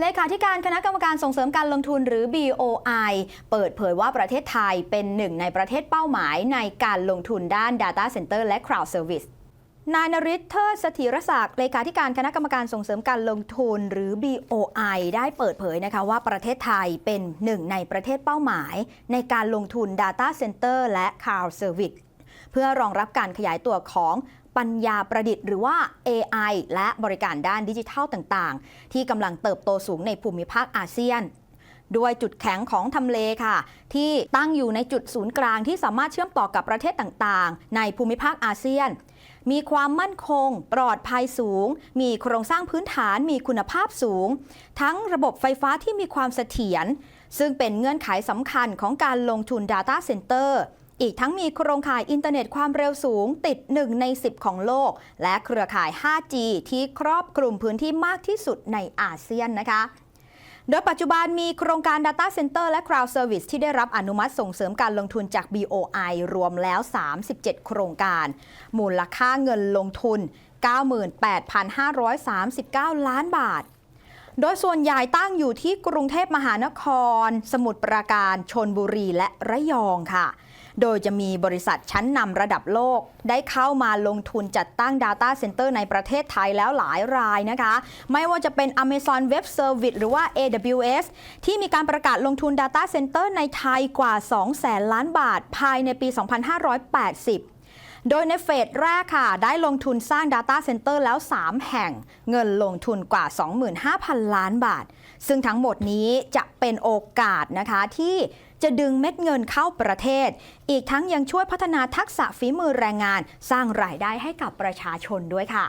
เลขาธิการคณะกรรมการส่งเสริมการลงทุนหรือ BOI เปิดเผยว่าประเทศไทยเป็นหนึ่งในประเทศเป้าหมายในการลงทุนด้าน Data Center และ Cloud Service นายนริศเทิดสถีรศักดิ์เลขาธิการคณะกรรมการส่งเสริมการลงทุนหรือ BOI ได้เปิดเผยนะคะว่าประเทศไทยเป็นหนึ่งในประเทศเป้าหมาย ในการลงทุน Data Center และ Cloud Service เพื่อรองรับการขยายตัวของ ปัญญาประดิษฐ์หรือว่า AI และบริการด้านดิจิทัลต่างๆ ที่กำลังเติบโตสูงในภูมิภาคอาเซียนด้วยจุดแข็งของทำเลค่ะ ที่ตั้งอยู่ในจุดศูนย์กลางที่สามารถเชื่อมต่อกับประเทศต่างๆ ในภูมิภาคอาเซียน มีความมั่นคง ปลอดภัยสูง มีโครงสร้างพื้นฐานมีคุณภาพสูง ทั้งระบบไฟฟ้าที่มีความเสถียรซึ่งเป็นเงื่อนไขสำคัญของการลงทุน Data Center อีกทั้งมีโครงข่ายอินเทอร์เน็ตความเร็วสูงติด 1 ใน 10 ของโลก และเครือข่าย 5G ที่ครอบคลุมพื้นที่มากที่สุดในอาเซียนนะคะโดยปัจจุบันมีโครงการ Data Center และ Cloud Service ที่ได้รับอนุมัติส่งเสริมการลงทุนจาก BOI รวมแล้ว 37 โครงการ มูลค่าเงินลงทุน 98,539 ล้านบาท โดยส่วนใหญ่ตั้งอยู่ที่กรุงเทพมหานคร สมุทรปราการ ชนบุรีและระยองค่ะ โดยจะมีบริษัทชั้นนำระดับโลก ได้เข้ามาลงทุนจัดตั้ง Data Center ในประเทศไทยแล้วหลายรายนะคะ ไม่ว่าจะเป็น Amazon Web Service หรือว่า AWS ที่มีการประกาศลงทุน Data Center ในไทยกว่า2แสนล้านบาท ภายในปี 2580 โดยในเฟสแรกค่ะ ได้ลงทุนสร้าง Data Center แล้ว 3 แห่ง เงินลงทุนกว่า 25,000 ล้านบาท ซึ่งทั้งหมดนี้จะเป็นโอกาสนะคะที่จะดึงเม็ดเงินเข้าประเทศ อีกทั้งยังช่วยพัฒนาทักษะฝีมือแรงงาน สร้างรายได้ให้กับประชาชนด้วยค่ะ